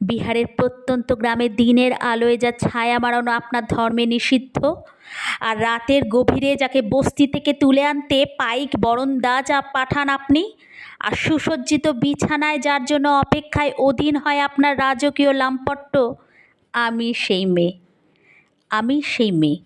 বিহারের প্রত্যন্ত গ্রামে দিনের আলোয় যা ছায়া মারানো আপনার ধর্মে নিষিদ্ধ, আর রাতের গভীরে যাকে বস্তি থেকে তুলে আনতে পাইক বরন্দা যা পাঠান আপনি, আর সুসজ্জিত বিছানায় যার জন্য অপেক্ষায় অধীন হয় আপনার রাজকীয় লাম্পট্য, আমি সেই মেয়ে, আমি সেই মেয়ে।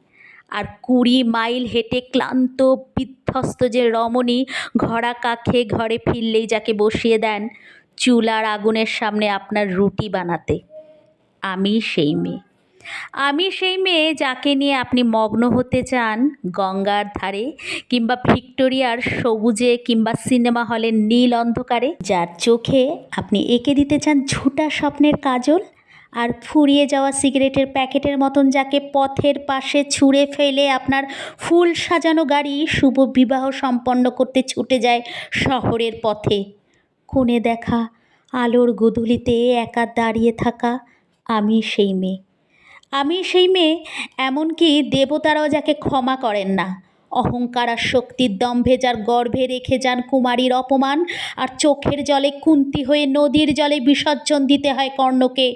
আর কুড়ি মাইল হেঁটে ক্লান্ত, বিধ্বস্ত যে রমণী ঘরা কাখে ঘরে ফিরলেই যাকে বসিয়ে দেন চুলার আগুনের সামনে আপনার রুটি বানাতে। আমি সেই মেয়ে। আমি সেই মেয়ে যাকে নিয়ে আপনি মগ্ন হতে চান গঙ্গার ধারে কিংবা ভিক্টোরিয়ার সবুজে কিংবা সিনেমা হলের নীল অন্ধকারে, যার চোখে আপনি এঁকে দিতে চান ঝুটা স্বপ্নের কাজল আর ফুরিয়ে যাওয়া সিগারেটের প্যাকেটের মতন যাকে পথের পাশে ছুঁড়ে ফেলে আপনার ফুল সাজানো গাড়ি শুভ বিবাহ সম্পন্ন করতে ছুটে যায় শহরের পথে। কোণে দেখা আলোর গোধূলিতে একা দাঁড়িয়ে থাকা আমি সেই মেয়ে। আমি সেই মেয়ে, এমনকি দেবতারাও যাকে ক্ষমা করেন না। অহংকার আর শক্তির দম্ভে যার গর্ভে রেখে যান কুমারীর অপমান, আর চোখের জলে কুন্তি হয়ে নদীর জলে বিসর্জন দিতে হয় কর্ণকে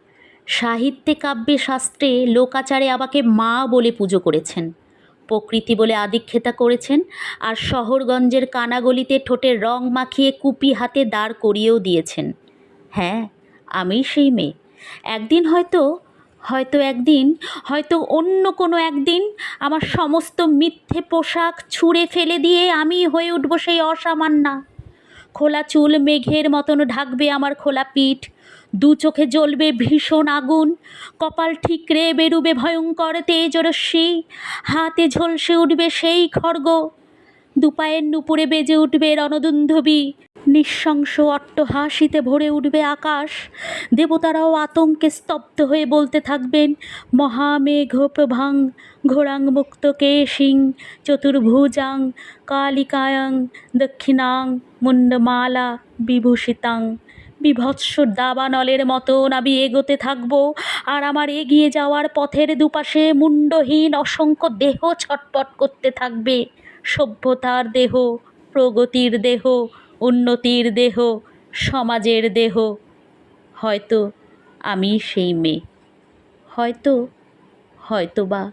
সাহিত্যে কাব্যে শাস্ত্রে লোকাচারে আমাকে মা বলে পুজো করেছেন। প্রকৃতি বলে আদিক্ষেতা করেছেন আর শহরগঞ্জের কানাগলিতে ঠোঁটে রং মাখিয়ে কুপি হাতে দাঁড় করিয়েও দিয়েছেন। হ্যাঁ আমি সেই মেয়ে। একদিন হয়তো হয়তো একদিন, হয়তো অন্য কোনো একদিন আমার সমস্ত মিথ্যে পোশাক ছুঁড়ে ফেলে দিয়ে আমি হয়ে উঠবো সেই অসামান্যা খোলা চুল মেঘের মতন ঢাকবে আমার খোলা পিঠ। দু চোখে জ্বলবে ভীষণ আগুন, কপাল ঠিকরে বেরুবে ভয়ঙ্কর তেজরশ্মি, হাতে ঝলসে উঠবে সেই খড়গ দুপায়ের নুপুরে বেজে উঠবে রণদুন্ধবী, নিঃশংস অট্টহাসিতে ভরে উঠবে আকাশ, দেবতারাও আতঙ্কে স্তব্ধ হয়ে বলতে থাকবেন, মহামেঘ প্রভাং, ঘোরাং মুক্ত কে কেশিং, চতুর্ভুজাং, কালিকায়াং, দক্ষিণাং, মুন্ডমালা, বিভূষিতাং। বিভৎস দাবানলের মতন আমি এগোতে থাকব। আর আমার এগিয়ে যাওয়ার পথের দুপাশে মুন্ডহীন অসংখ্য দেহ ছটপট করতে থাকবে। সভ্যতার দেহ, প্রগতির দেহ, উন্নতির দেহ, সমাজের দেহ। হয়তো আমি সেই মেয়ে। হয়তো হয়তো বা